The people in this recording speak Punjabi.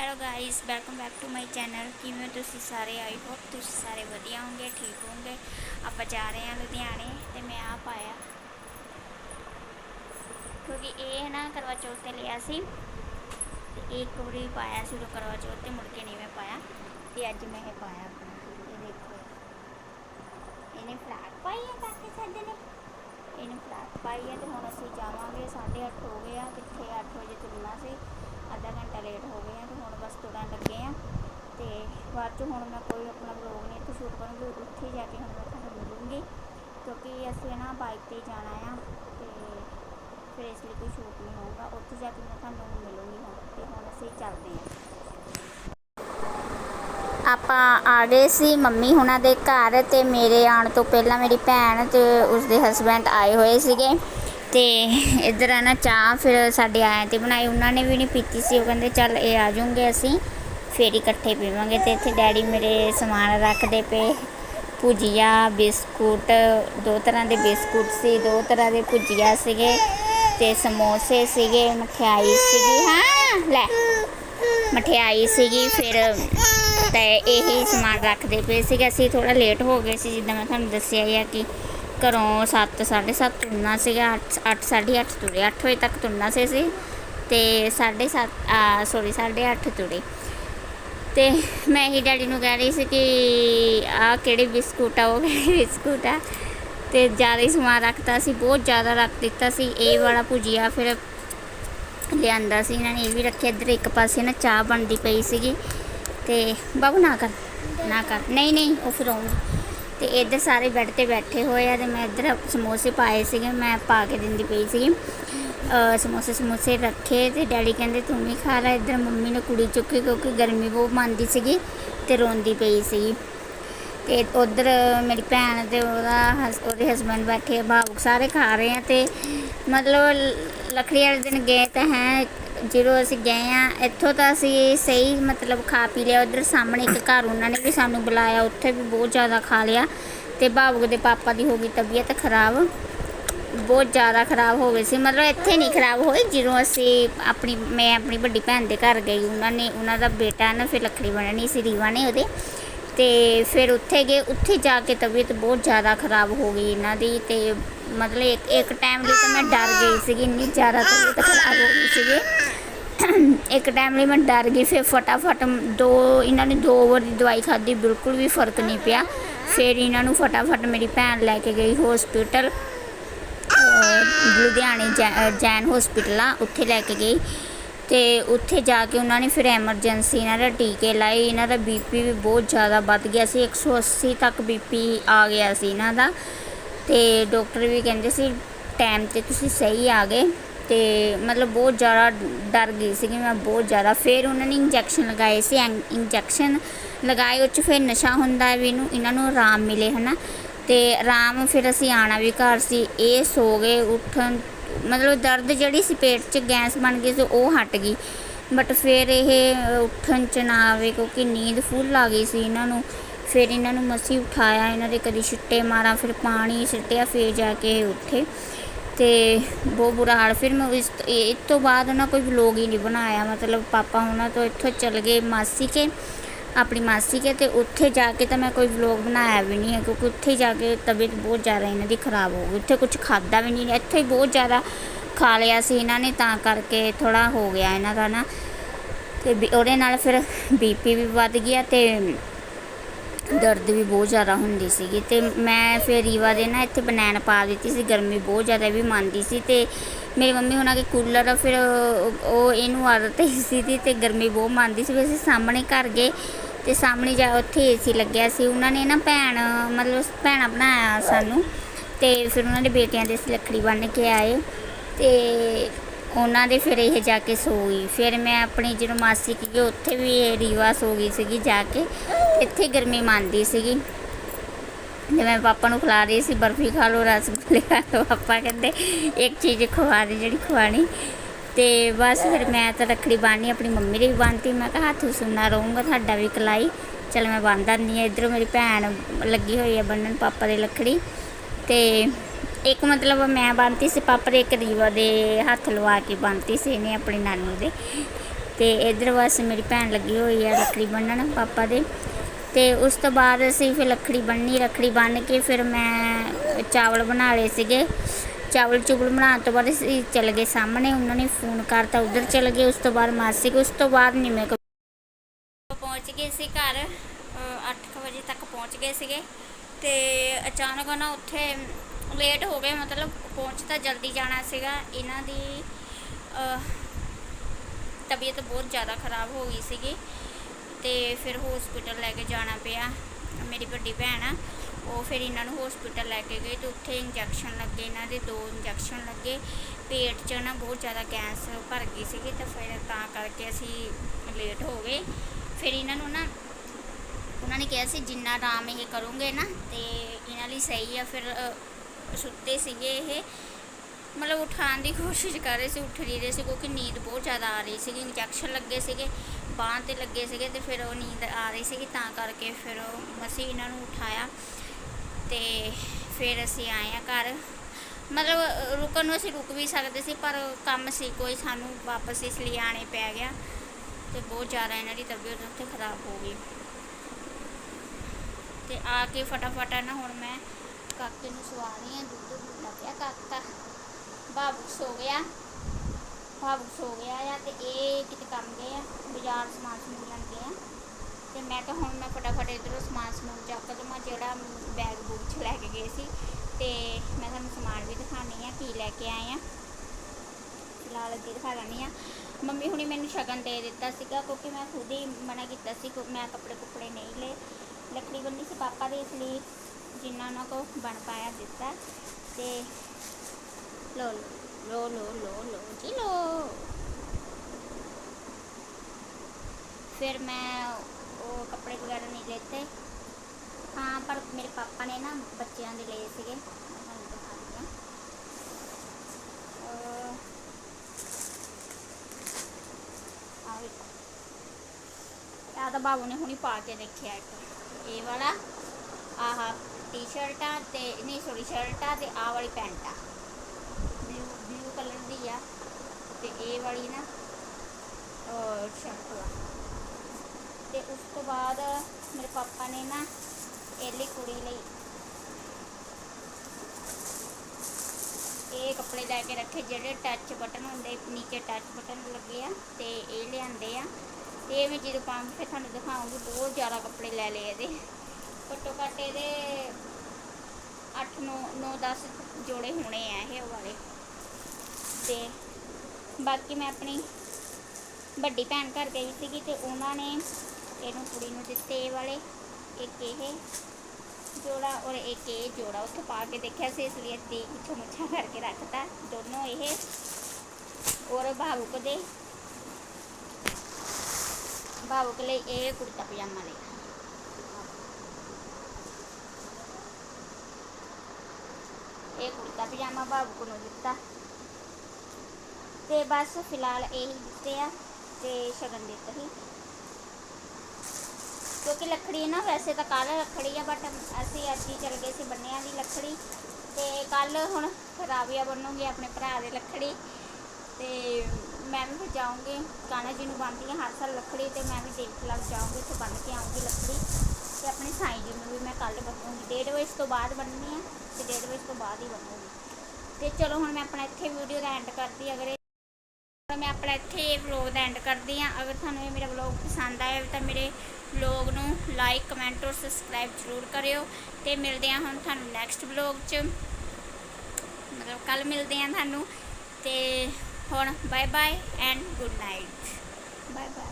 Hello guys welcome back to my channel ਕਿਵੇਂ ਤੁਸੀਂ ਸਾਰੇ? ਆਈ ਹੋਪ ਤੁਸੀਂ ਸਾਰੇ ਵਧੀਆ ਹੋਵੋਗੇ, ਠੀਕ ਹੋਵੋਗੇ। ਆਪਾਂ ਜਾ ਰਹੇ ਹਾਂ ਲੁਧਿਆਣੇ ਤੇ ਮੈਂ ਆ ਪਾਇਆ ਕਿਉਂਕਿ ਇਹ ਨਾ ਕਰਵਾ ਚੌਥ ਤੇ ਲਿਆ ਸੀ। ਤੇ ਇੱਕ ਵਾਰੀ ਪਾਇਆ ਸੀ ਉਹ ਕਰਵਾ ਚੌਥ ਤੇ ਮੁੜ ਕੇ ਨਹੀਂ ਮੈਂ ਪਾਇਆ। ਤੇ ਅੱਜ ਮੈਂ ਇਹ ਪਾਇਆ ਆਪਣਾ। ਇਹ ਦੇਖੋ। ਇਹਨੇ ਫਲੈਗ ਪਾਈ ਹੈ ਕਾਕੇ ਸਾਡੇ ਨੇ। ਇਹਨੇ ਫਲੈਗ ਪਾਈ ਹੈ ਤੇ ਹੁਣ ਅਸੀਂ ਜਾਵਾਂਗੇ 8:30 ਹੋ ਗਏ ਆ। ਕਿੱਥੇ 8 ਵਜੇ ਤੁਰਨਾ ਸੀ। ਅੱਧਾ ਘੰਟਾ ਲੇਟ ਹੋ ਗਏ ਆ ਤੇ ਹੁਣ ਬਸ ਤੁਰਨ ਲੱਗੇ ਆ। ਤੇ ਬਾਅਦ ਚ ਹੁਣ ਮੈਂ ਕੋਈ ਆਪਣਾ ਵਲੌਗ ਨਹੀਂ ਇੱਥੇ ਸ਼ੂਟ ਕਰੂੰਗੀ ਉੱਥੇ ਹੀ ਜਾ ਕੇ ਹੁਣ ਮੈਂ ਤੁਹਾਨੂੰ ਮਿਲੂੰਗੀ। ਕਿਉਂਕਿ ਅਸੀਂ ਨਾ ਬਾਈਕ ਤੇ ਜਾਣਾ ਆ ਤੇ ਫਿਰ ਇਸ ਲਈ ਕੋਈ ਸ਼ੂਟ ਨਹੀਂ ਹੋਊਗਾ। ਉੱਥੇ ਜਾ ਕੇ ਮੈਂ ਤੁਹਾਨੂੰ ਮਿਲੂੰਗੀ ਹੁਣ ਤੇ ਹੁਣ ਅਸੀਂ ਚੱਲਦੇ ਹਾਂ ਆਪਾਂ ਆ ਗਏ ਸੀ ਮੰਮੀ ਹੁਣਾਂ ਦੇ ਘਰ ਤੇ ਮੇਰੇ ਆਉਣ ਤੋਂ ਪਹਿਲਾਂ ਮੇਰੀ ਭੈਣ ਤੇ ਉਸਦੇ ਹਸਬੰਡ ਆਏ ਹੋਏ ਸੀਗੇ। ਤੇ ਇੱਧਰ ਆ ਨਾ ਚਾਹ ਫਿਰ ਸਾਡੇ ਆਇਆ ਤੇ ਬਣਾਈ, ਉਹਨਾਂ ਨੇ ਵੀ ਨਹੀਂ ਪੀਤੀ ਸੀ। ਉਹ ਕਹਿੰਦੇ, ਚੱਲ ਇਹ ਆ ਜਾਊਂਗੇ ਅਸੀਂ, ਫੇਰ ਇਕੱਠੇ ਪੀਵਾਂਗੇ। ਤੇ ਇੱਥੇ ਡੈਡੀ ਮੇਰੇ ਸਮਾਨ ਰੱਖਦੇ ਪਏ। ਭੁਜੀਆ, ਬਿਸਕੁਟ, ਦੋ ਤਰ੍ਹਾਂ ਦੇ ਬਿਸਕੁਟ ਸੀ, ਦੋ ਤਰ੍ਹਾਂ ਦੇ ਭੁਜੀਆ ਸੀਗੇ ਤੇ ਸਮੋਸੇ ਸੀਗੇ, ਮਠਿਆਈ ਸੀਗੀ। ਹਾਂ, ਲੈ, ਮਠਿਆਈ ਸੀਗੀ, ਫਿਰ ਤੇ ਇਹੀ ਸਮਾਨ ਰੱਖਦੇ ਪਏ ਸੀਗੇ। ਅਸੀਂ ਥੋੜਾ ਲੇਟ ਹੋ ਗਏ ਸੀ, ਜਿੱਦਾਂ ਮੈਂ ਤੁਹਾਨੂੰ ਦੱਸਿਆ ਹੀ ਆ ਕਿ ਘਰੋਂ 7 7:30 ਤੁਰਨਾ ਸੀਗਾ 8 8 8:30 ਤੁਰੇ 8 ਵਜੇ ਤੱਕ ਤੁਰਨਾ ਸੀ ਅਸੀਂ ਤੇ 7:30 ਸੌਰੀ 8:30 ਤੁਰੇ। ਤੇ ਮੈਂ ਹੀ ਡੈਡੀ ਨੂੰ ਕਹਿ ਰਹੀ ਸੀ ਕਿ ਆਹ ਕਿਹੜੇ ਬਿਸਕੁਟ ਆ, ਉਹ ਕਿਹੜੇ ਬਿਸਕੁਟ ਆ। ਤੇ ਜ਼ਿਆਦਾ ਹੀ ਸਮਾਨ ਰੱਖਤਾ ਸੀ, ਬਹੁਤ ਜ਼ਿਆਦਾ ਰੱਖ ਦਿੱਤਾ ਸੀ, ਇਹ ਵਾਲਾ ਭੁਜੀਆ ਫਿਰ ਲਿਆਂਦਾ ਸੀ ਇਹਨਾਂ ਨੇ, ਇਹ ਵੀ ਰੱਖਿਆ। ਇੱਧਰ ਇੱਕ ਪਾਸੇ ਨਾ ਚਾਹ ਬਣਦੀ ਪਈ ਸੀਗੀ ਤੇ ਬਾਬੂ ਨਾ ਕਰ ਨਾ ਕਰ। ਨਹੀਂ ਨਹੀਂ, ਉਹ ਫਿਰ ਆਉਂਗੀ। ਤੇ ਇੱਧਰ ਸਾਰੇ ਬੈੱਡ ਤੇ ਬੈਠੇ ਹੋਏ ਆ ਤੇ ਮੈਂ ਇੱਧਰ ਸਮੋਸੇ ਪਾਏ ਸੀਗੇ ਮੈਂ ਪਾ ਕੇ ਦਿੰਦੀ ਪਈ ਸੀਗੀ। ਸਮੋਸੇ ਸਮੋਸੇ ਰੱਖੇ ਤੇ ਡੈਡੀ ਕਹਿੰਦੇ ਤੂੰ ਵੀ ਖਾ ਲੈ। ਇੱਧਰ ਮੰਮੀ ਨੇ ਕੁੜੀ ਚੁੱਕੀ ਕਿਉਂਕਿ ਗਰਮੀ ਬਹੁਤ ਮੰਨਦੀ ਸੀਗੀ ਤੇ ਰੋਂਦੀ ਪਈ ਸੀ ਤੇ ਉਧਰ ਮੇਰੀ ਭੈਣ ਤੇ ਉਹਦਾ ਹਸ- ਉਹਦੇ ਹਸਬੰਡ ਬੈਠੇ ਆ, ਸਾਰੇ ਖਾ ਰਹੇ ਆ ਤੇ ਮਤਲਬ ਲ- ਲੱਕੜੀ ਵਾਲੇ ਦਿਨ ਗਏ ਤਾਂ ਹੈ ਜਦੋਂ ਅਸੀਂ ਗਏ ਆ, ਇੱਥੋਂ ਤਾਂ ਅਸੀਂ ਸਹੀ ਮਤਲਬ ਖਾ ਪੀ ਲਿਆ। ਉਧਰ ਸਾਹਮਣੇ ਇੱਕ ਘਰ ਉਹਨਾਂ ਨੇ ਵੀ ਸਾਨੂੰ ਬੁਲਾਇਆ, ਉੱਥੇ ਵੀ ਬਹੁਤ ਜ਼ਿਆਦਾ ਖਾ ਲਿਆ। ਤੇ ਭਾਵੁਕ ਦੇ ਪਾਪਾ ਦੀ ਹੋ ਗਈ ਤਬੀਅਤ ਖਰਾਬ। ਬਹੁਤ ਜ਼ਿਆਦਾ ਖਰਾਬ ਹੋ ਗਈ ਸੀ। ਮਤਲਬ ਇੱਥੇ ਨਹੀਂ ਖਰਾਬ ਹੋਈ ਜਦੋਂ ਅਸੀਂ ਆਪਣੀ, ਮੈਂ ਆਪਣੀ ਵੱਡੀ ਭੈਣ ਦੇ ਘਰ ਗਈ। ਉਹਨਾਂ ਨੇ, ਉਹਨਾਂ ਦਾ ਬੇਟਾ ਨਾ ਫਿਰ ਲੱਕੜੀ ਬਣਨੀ ਸੀ, ਰੀਵਾ ਨੇ ਉਹਦੇ। ਤੇ ਫਿਰ ਉੱਥੇ ਗਏ, ਉੱਥੇ ਜਾ ਕੇ ਤਬੀਅਤ ਬਹੁਤ ਜ਼ਿਆਦਾ ਖਰਾਬ ਹੋ ਗਈ ਇਹਨਾਂ ਦੀ। ਤੇ ਮਤਲਬ ਇੱਕ ਇੱਕ ਟਾਈਮ ਲਈ ਤਾਂ ਮੈਂ ਡਰ ਗਈ ਸੀਗੀ, ਇੰਨੀ ਜ਼ਿਆਦਾ ਤਬੀਅਤ ਖਰਾਬ ਹੋ ਗਈ ਸੀਗੀ। ਇੱਕ ਟਾਈਮ ਲਈ ਮੈਂ ਡਰ ਗਈ, ਫਿਰ ਫਟਾਫਟ ਦੋ, ਇਹਨਾਂ ਨੇ ਦੋ ਵਾਰ ਦੀ ਦਵਾਈ ਖਾਧੀ, ਬਿਲਕੁਲ ਵੀ ਫ਼ਰਕ ਨਹੀਂ ਪਿਆ। ਫਿਰ ਇਹਨਾਂ ਨੂੰ ਫਟਾਫਟ ਮੇਰੀ ਭੈਣ ਲੈ ਕੇ ਗਈ ਹਸਪੀਟਲ ਲੁਧਿਆਣੇ ਜੈ- ਜੈਨ ਹਸਪੀਟਲ ਆ ਉੱਥੇ ਲੈ ਕੇ ਗਈ। ਤੇ ਉੱਥੇ ਜਾ ਕੇ ਉਹਨਾਂ ਨੇ ਫਿਰ ਐਮਰਜੈਂਸੀ ਇਹਨਾਂ ਦਾ ਟੀਕੇ ਲਾਏ, ਇਹਨਾਂ ਦਾ ਬੀਪੀ ਵੀ ਬਹੁਤ ਜ਼ਿਆਦਾ ਵੱਧ ਗਿਆ ਸੀ 180 ਤੱਕ ਬੀਪੀ ਆ ਗਿਆ ਸੀ ਇਹਨਾਂ ਦਾ। ਤੇ ਡਾਕਟਰ ਵੀ ਕਹਿੰਦੇ ਸੀ ਟਾਈਮ ਤੇ ਤੁਸੀਂ ਸਹੀ ਆ ਗਏ। ਤੇ ਮਤਲਬ ਬਹੁਤ ਜ਼ਿਆਦਾ ਡਰ ਗਈ ਸੀਗੀ ਮੈਂ ਬਹੁਤ ਜ਼ਿਆਦਾ। ਫਿਰ ਉਹਨਾਂ ਨੇ ਇੰਜੈਕਸ਼ਨ ਲਗਾਏ ਸੀ ਇੰਜੈਕਸ਼ਨ ਲਗਾਏ, ਉਹ 'ਚ ਫਿਰ ਨਸ਼ਾ ਹੁੰਦਾ ਹੈ ਵੀ ਇਹਨੂੰ, ਇਹਨਾਂ ਨੂੰ ਆਰਾਮ ਮਿਲੇ, ਹਨਾ। ਤੇ ਆਰਾਮ ਫਿਰ ਅਸੀਂ ਆਣਾ ਵੀ ਘਰ ਸੀ, ਇਹ ਸੋ ਗਏ, ਉੱਠਣ, ਮਤਲਬ ਦਰਦ ਜਿਹੜੀ ਸੀ ਪੇਟ 'ਚ ਗੈਸ ਬਣ ਗਈ ਸੀ, ਉਹ ਹਟ ਗਈ। ਬਟ ਫਿਰ ਇਹ ਉੱਠਣ 'ਚ ਨਾ ਆਵੇ, ਕਿਉਂਕਿ ਨੀਂਦ ਫੁੱਲ ਆ ਗਈ ਸੀ ਇਹਨਾਂ ਨੂੰ। ਫਿਰ ਇਹਨਾਂ ਨੂੰ ਮਸੀ ਉਠਾਇਆ, ਇਹਨਾਂ ਦੇ ਕਦੀ ਛਿੱਟੇ ਮਾਰਾਂ, ਫਿਰ ਪਾਣੀ ਛਿੱਟਿਆ, ਫਿਰ ਜਾ ਕੇ ਇਹ ਉੱਠੇ। ਤੇ ਬਹੁਤ ਬੁਰਾ ਹਾਲ। ਫਿਰ ਮੈਂ ਇਸ ਇਹ ਤੋਂ ਬਾਅਦ ਉਹਨਾਂ ਕੋਈ ਵਲੋਗ ਹੀ ਨਹੀਂ ਬਣਾਇਆ। ਮਤਲਬ ਪਾਪਾ ਉਹਨਾਂ ਤੋਂ ਇੱਥੋਂ ਚੱਲ ਗਏ ਮਾਸੀ ਕੇ ਆਪਣੀ ਮਾਸੀ ਕੇ ਤੇ ਉੱਥੇ ਜਾ ਕੇ ਤਾਂ ਮੈਂ ਕੋਈ ਵਲੋਗ ਬਣਾਇਆ ਵੀ ਨਹੀਂ ਹੈ, ਕਿਉਂਕਿ ਉੱਥੇ ਜਾ ਕੇ ਤਬੀਅਤ ਬਹੁਤ ਜ਼ਿਆਦਾ ਇਹਨਾਂ ਦੀ ਖਰਾਬ ਹੋ ਗਈ। ਉੱਥੇ ਕੁਝ ਖਾਦਾ ਵੀ ਨਹੀਂ, ਇੱਥੇ ਬਹੁਤ ਜ਼ਿਆਦਾ ਖਾ ਲਿਆ ਸੀ ਇਹਨਾਂ ਨੇ, ਤਾਂ ਕਰਕੇ ਥੋੜਾ ਹੋ ਗਿਆ ਇਹਨਾਂ ਦਾ ਨਾ। ਤੇ ਵੀ ਉਹਦੇ ਨਾਲ ਫਿਰ ਬੀਪੀ ਵੀ ਵੱਧ ਗਿਆ ਤੇ ਦਰਦ ਵੀ ਬਹੁਤ ਜ਼ਿਆਦਾ ਹੁੰਦੀ ਸੀਗੀ ਤੇ ਮੈਂ ਫਿਰ ਰੀਵਾ ਦੇ ਨਾ ਇੱਥੇ ਬਨੈਣ ਪਾ ਦਿੱਤੀ ਸੀ ਗਰਮੀ ਬਹੁਤ ਜ਼ਿਆਦਾ ਵੀ ਮੰਨਦੀ ਸੀ ਤੇ ਮੇਰੀ ਮੰਮੀ ਹੁਣਾਂ ਕੇ ਕੂਲਰ ਆ, ਫਿਰ ਉਹ ਇਹਨੂੰ ਆਦਤ ਹੀ ਸੀ ਦੀ ਤੇ ਗਰਮੀ ਬਹੁਤ ਮੰਨਦੀ ਸੀ ਵੀ ਅਸੀਂ ਸਾਹਮਣੇ ਘਰ ਗਏ ਤੇ ਸਾਹਮਣੇ ਜਾ ਉੱਥੇ ਏਸੀ ਲੱਗਿਆ ਸੀ ਉਹਨਾਂ ਨੇ ਨਾ ਭੈਣ ਮਤਲਬ ਭੈਣਾ ਬਣਾਇਆ ਸਾਨੂੰ ਤੇ ਫਿਰ ਉਹਨਾਂ ਦੇ ਬੇਟਿਆਂ ਦੇ ਅਸੀਂ ਲੱਕੜੀ ਬੰਨ੍ਹ ਕੇ ਆਏ ਤੇ ਉਹਨਾਂ ਦੇ ਫਿਰ ਇਹ ਜਾ ਕੇ ਸੋ ਗਈ। ਫਿਰ ਮੈਂ ਆਪਣੀ ਜਦੋਂ ਮਾਸੀ ਕੀ ਉੱਥੇ ਵੀ ਇਹ ਰੀਵਾ ਸੋ ਗਈ ਸੀਗੀ ਜਾ ਕੇ। ਇੱਥੇ ਗਰਮੀ ਮੰਨਦੀ ਸੀਗੀ। ਤੇ ਮੈਂ ਪਾਪਾ ਨੂੰ ਖਿਲਾ ਰਹੀ ਸੀ, ਬਰਫੀ ਖਾ ਲਓ ਰਸਗੁੱਲੇ ਖਾ ਲਓ। ਪਾਪਾ ਕਹਿੰਦੇ, ਇੱਕ ਚੀਜ਼ ਖਵਾ ਦੇ ਜਿਹੜੀ ਖਵਾਣੀ। ਤੇ ਬਸ ਫਿਰ ਮੈਂ ਤਾਂ ਰੱਖੜੀ ਬੰਨ੍ਹਨੀ, ਆਪਣੀ ਮੰਮੀ ਦੀ ਵੀ ਬੰਨ੍ਹਤੀ। ਮੈਂ ਕਿਹਾ, ਹੱਥ ਸੁੰਨਾ ਰਹੂੰਗਾ, ਤੁਹਾਡਾ ਵੀ ਕਲਾਈ। ਚਲ ਮੈਂ ਬੰਨ੍ਹ ਦਿੰਦੀ ਹਾਂ। ਇੱਧਰੋਂ ਮੇਰੀ ਭੈਣ ਲੱਗੀ ਹੋਈ ਹੈ ਬੰਨਣ ਪਾਪਾ ਦੇ ਲੱਕੜੀ। ਤੇ ਇੱਕ ਮਤਲਬ ਮੈਂ ਬੰਨ੍ਹਤੀ ਸੀ ਪਾਪਾ ਦੇ ਇੱਕ ਰੀਵਾ ਦੇ ਹੱਥ ਲਵਾ ਕੇ ਬੰਨ੍ਹਤੀ ਸੀ ਇਹਨੇ ਆਪਣੀ ਨਾਨੀ ਦੇ। ਤੇ ਇਧਰ ਬਸ ਮੇਰੀ ਭੈਣ ਲੱਗੀ ਹੋਈ ਆ ਰੱਖੜੀ ਬੰਨਣ ਪਾਪਾ ਦੇ। ਤੇ ਉਸ ਤੋਂ ਬਾਅਦ ਅਸੀਂ ਫਿਰ ਰੱਖੜੀ ਬੰਨੀ ਰੱਖੜੀ ਬੰਨ ਕੇ ਫਿਰ ਮੈਂ ਚਾਵਲ ਬਣਾ ਲਏ ਸੀਗੇ। ਚਾਵਲ ਚੁਵਲ ਬਣਾਉਣ ਤੋਂ ਬਾਅਦ ਅਸੀਂ ਚੱਲ ਗਏ ਸਾਹਮਣੇ ਉਹਨਾਂ ਨੇ ਫੋਨ ਕਰਤਾ ਉਧਰ ਚਲੇ ਗਏ। ਉਸ ਤੋਂ ਬਾਅਦ ਮਾਸੀ ਕੋਲ, ਉਸ ਤੋਂ ਬਾਅਦ ਨਹੀਂ ਮੇਰੇ ਪਹੁੰਚ ਗਏ ਸੀ ਘਰ 8 ਵਜੇ ਤੱਕ ਪਹੁੰਚ ਗਏ ਸੀਗੇ। ਤੇ ਅਚਾਨਕ ਨਾ ਉੱਥੇ ਲੇਟ ਹੋ ਗਏ, ਮਤਲਬ ਪਹੁੰਚ ਤਾਂ ਜਲਦੀ ਜਾਣਾ ਸੀਗਾ। ਇਹਨਾਂ ਦੀ ਤਬੀਅਤ ਬਹੁਤ ਜ਼ਿਆਦਾ ਖਰਾਬ ਹੋ ਗਈ ਸੀਗੀ ਤੇ ਫਿਰ ਹਸਪੀਟਲ ਲੈ ਕੇ ਜਾਣਾ ਪਿਆ। ਮੇਰੀ ਵੱਡੀ ਭੈਣ ਆ, ਉਹ ਫਿਰ ਇਹਨਾਂ ਨੂੰ ਹਸਪੀਟਲ ਲੈ ਕੇ ਗਏ ਤੇ ਉੱਥੇ ਇੰਜੈਕਸ਼ਨ ਲੱਗੇ ਇਹਨਾਂ ਦੇ, ਦੋ ਇੰਜੈਕਸ਼ਨ ਲੱਗੇ। ਪੇਟ 'ਚ ਨਾ ਬਹੁਤ ਜ਼ਿਆਦਾ ਗੈਸ ਭਰ ਗਈ ਸੀਗੀ ਤੇ ਫਿਰ ਤਾਂ ਕਰਕੇ ਅਸੀਂ ਲੇਟ ਹੋ ਗਏ। ਫਿਰ ਇਹਨਾਂ ਨੂੰ ਨਾ, ਉਹਨਾਂ ਨੇ ਕਿਹਾ ਸੀ ਜਿੰਨਾ ਆਰਾਮ ਇਹ ਕਰੋਗੇ ਨਾ ਤੇ ਇਹਨਾਂ ਲਈ ਸਹੀ ਆ। ਫਿਰ ਸੁੱਤੇ ਸੀਗੇ ਇਹ। ਮਤਲਬ ਉਠਾਉਣ ਦੀ ਕੋਸ਼ਿਸ਼ ਕਰ ਰਹੇ ਸੀ, ਉੱਠ ਨਹੀਂ ਰਹੇ ਸੀ, ਕਿਉਂਕਿ ਨੀਂਦ ਬਹੁਤ ਜ਼ਿਆਦਾ ਆ ਰਹੀ ਸੀਗੀ। ਇੰਜੈਕਸ਼ਨ ਲੱਗੇ ਸੀਗੇ, ਬਾਂਹ ਤੇ ਲੱਗੇ ਸੀਗੇ ਤੇ ਫਿਰ ਉਹ ਨੀਂਦ ਆ ਰਹੀ ਸੀਗੀ, ਤਾਂ ਕਰਕੇ ਫਿਰ ਉਹ ਅਸੀਂ ਇਹਨਾਂ ਨੂੰ ਉਠਾਇਆ ਤੇ ਫਿਰ ਅਸੀਂ ਆਏ ਆ ਘਰ। ਮਤਲਬ ਰੁਕਣ ਨੂੰ ਅਸੀਂ ਰੁਕ ਵੀ ਸਕਦੇ ਸੀ, ਪਰ ਕੰਮ ਸੀ ਕੋਈ, ਸਾਨੂੰ ਵਾਪਸ ਇਸ ਲਈ ਆਣੇ ਪੈ ਗਿਆ ਤੇ ਬਹੁਤ ਜ਼ਿਆਦਾ ਇਹਨਾਂ ਦੀ ਤਬੀਅਤ ਉੱਥੇ ਖਰਾਬ ਹੋ ਗਈ। ਤੇ ਆ ਕੇ ਫਟਾਫਟ ਨਾ, ਹੁਣ ਮੈਂ ਕਾਕੇ ਨੂੰ ਸਵਾ ਰਹੀ ਹਾਂ ਦੁੱਧ ਦਿੰਦਾ ਪਿਆ ਕਾਕਾ। ਬਾਬੂ ਸੋ ਗਿਆ। ਬਾਬੂ ਸੋ ਗਿਆ ਆ ਤੇ ਇਹ ਕਿਤੇ ਕੰਮ ਗਏ ਆ, ਬਾਜ਼ਾਰ ਸਮਾਨ ਸਮੂਨ ਲੈਣ ਗਏ ਆ। ਤੇ ਮੈਂ ਤਾਂ ਹੁਣ ਮੈਂ ਫਟਾਫਟ ਇਧਰੋਂ ਸਮਾਨ ਸਮੂਨ ਚੱਕ ਦਵਾਂ ਜਿਹੜਾ ਬੈਗ ਬੂਗ ਚ ਲੈ ਕੇ ਗਏ ਸੀ ਤੇ ਮੈਂ ਤੁਹਾਨੂੰ ਸਮਾਨ ਵੀ ਦਿਖਾਣੀ ਆ, ਕੀ ਲੈ ਕੇ ਆਏ ਆ। ਫਿਲਹਾਲ ਅੱਗੇ ਦਿਖਾ ਲੈਣੀ ਆ। ਮੰਮੀ ਹੁਣੀ ਮੈਨੂੰ ਸ਼ਗਨ ਦੇ ਦਿੱਤਾ ਸੀਗਾ ਕਿਉਂਕਿ ਮੈਂ ਖੁਦ ਹੀ ਮਨਾ ਕੀਤਾ ਸੀ ਕਿ ਮੈਂ ਕੱਪੜੇ ਕੁਪੜੇ ਨਹੀਂ ਲਏ। ਲੱਕੜੀ ਬੰਨੀ ਸੀ ਪਾਪਾ ਦੇ ਇਸ ਲਈ। ਜਿੰਨਾ ਉਹਨਾਂ ਕੋ ਬਣ ਪਾਇਆ ਦਿੱਤਾ ਤੇ ਲੋ ਲੋ ਲੋ ਲੋ ਲੋ ਜੀ ਲੋ। ਫਿਰ ਮੈਂ ਉਹ ਕੱਪੜੇ ਵਗੈਰਾ ਨਹੀਂ ਲੈਤੇ। ਹਾਂ, ਪਰ ਮੇਰੇ ਪਾਪਾ ਨੇ ਨਾ ਬੱਚਿਆਂ ਦੇ ਲਏ ਸੀਗੇ। ਮੈਂ ਤਾਂ ਬਾਬੂ ਨੇ ਹੁਣੀ ਪਾ ਕੇ ਦੇਖਿਆ ਇੱਕ। ਇਹ ਵਾਲਾ, ਆਹ। ਟੀ-ਸ਼ਰਟਾਂ ਤੇ, ਨਹੀਂ ਸੋਰੀ ਸ਼ਰਟਾਂ ਤੇ ਆਹ ਵਾਲੀ ਪੈਂਟਾਂ ਬਲੂ ਬਲੂ ਕਲਰ ਦੀ ਆ। ਤੇ ਇਹ ਵਾਲੀ ਨਾ ਸ਼ਰਟ ਆ। ਤੇ ਉਸ ਤੋਂ ਬਾਅਦ ਮੇਰੇ ਪਾਪਾ ਨੇ ਨਾ ਇਹ ਲਈ ਕੁੜੀ ਲਈ ਇਹ ਕੱਪੜੇ ਲੈ ਕੇ ਰੱਖੇ, ਜਿਹੜੇ ਟੱਚ ਬਟਨ ਹੁੰਦੇ, ਨੀਚੇ ਟੱਚ ਬਟਨ ਲੱਗੇ ਆ ਤੇ ਇਹ ਲਿਆਂਦੇ ਆ। ਤੇ ਇਹ ਮੈਂ ਜਦੋਂ ਪਾਵਾਂ ਫਿਰ ਤੁਹਾਨੂੰ ਦਿਖਾਉਂਗੀ, ਬਹੁਤ ਜ਼ਿਆਦਾ ਕੱਪੜੇ ਲੈ ਲਏ ਇਹਦੇ। ਘੱਟੋ ਘੱਟ ਇਹਦੇ 8 9 9 10 ਜੋੜੇ ਹੋਣੇ ਆ ਇਹ ਵਾਲੇ। ਤੇ ਬਾਕੀ ਮੈਂ ਆਪਣੀ ਵੱਡੀ ਭੈਣ ਘਰ ਗਈ ਸੀਗੀ ਤੇ ਉਹਨਾਂ ਨੇ ਇਹਨੂੰ ਕੁੜੀ ਨੂੰ ਦਿੱਤੇ ਇਹ ਵਾਲੇ। ਇੱਕ ਇਹ ਜੋੜਾ ਔਰ ਇੱਕ ਇਹ ਜੋੜਾ ਉੱਥੇ ਪਾ ਕੇ ਦੇਖਿਆ ਸੀ, ਇਸ ਲਈ ਅਸੀਂ ਪਿੱਛੋਂ ਮੁੱਛਾਂ ਕਰਕੇ ਰੱਖਤਾ। ਦੋਨੋਂ ਇਹ ਔਰ ਭਾਵੁਕ ਦੇ। ਭਾਵੁਕ ਲਈ ਇਹ ਕੁੜਤਾ ਪਜਾਮਾ ਲਿਆ ਇਹ ਕੁੜਤਾ ਪਜਾਮਾ ਨੂੰ ਦਿੱਤਾ। ਤੇ ਬਸ ਫਿਲਹਾਲ ਇਹੀ ਦਿੱਤੇ ਆ ਤੇ ਸ਼ਗਨ ਦਿੱਤਾ। ਹੀ ਕਿਉਂਕਿ ਲੱਕੜੀ ਨਾ ਵੈਸੇ ਤਾਂ ਕੱਲ ਰੱਖੜੀ ਆ ਬਟ ਅਸੀਂ ਅੱਜ ਹੀ ਚਲ ਗਏ ਸੀ ਬੰਨਿਆਂ ਦੀ ਲੱਕੜੀ। ਤੇ ਕੱਲ ਹੁਣ ਰਾਵੀਆ ਬੰਨੂਗੀ ਆਪਣੇ ਭਰਾ ਦੇ ਲੱਕੜੀ। ਤੇ ਮੈਂ ਵੀ ਫਿਰ ਜਾਊਂਗੀ। ਕਾਨਾ ਜੀ ਨੂੰ ਬੰਨਦੀ ਹਾਂ ਹਰ ਸਾਲ ਲੱਕੜੀ ਤੇ ਮੈਂ ਵੀ ਦੇਖ ਲੱਗ ਜਾਊਂਗੀ, ਉੱਥੇ ਬੰਨ ਕੇ ਆਉਂਗੀ ਲੱਕੜੀ। ਤੇ ਆਪਣੇ ਸਾਈਂ ਜੀ ਨੂੰ ਵੀ ਮੈਂ ਕੱਲ ਬੰਨੂੰਗੀ। ਡੇਢ ਵਜੇ ਤੋਂ ਬਾਅਦ ਬੰਨਣੀ ਆ ਤੇ ਡੇਢ ਵਜੇ ਤੋਂ ਬਾਅਦ ਹੀ ਬੰਨੂੰਗੀ। ਤੇ ਚਲੋ ਹੁਣ ਮੈਂ ਆਪਣਾ ਇੱਥੇ ਵੀਡੀਓ ਦਾ ਐਂਡ ਕਰਦੀ ਅਗਰ ਇਹ ਮੈਂ ਆਪਣਾ ਇੱਥੇ ਵਲੌਗ ਦਾ ਐਂਡ ਕਰਦੀ ਹਾਂ। ਅਗਰ ਤੁਹਾਨੂੰ ਇਹ ਮੇਰਾ ਵਲੌਗ ਪਸੰਦ ਆਇਆ ਤਾਂ ਮੇਰੇ ਵਲੌਗ ਨੂੰ ਲਾਈਕ ਕਮੈਂਟ ਔਰ ਸਬਸਕ੍ਰਾਈਬ ਜ਼ਰੂਰ ਕਰਿਓ। ਤੇ ਮਿਲਦੇ ਹਾਂ ਹੁਣ ਤੁਹਾਨੂੰ ਨੈਕਸਟ ਵਲੌਗ 'ਚ। ਮਤਲਬ ਕੱਲ ਮਿਲਦੇ ਹਾਂ ਤੁਹਾਨੂੰ। ਤੇ ਹੁਣ bye bye and good night bye bye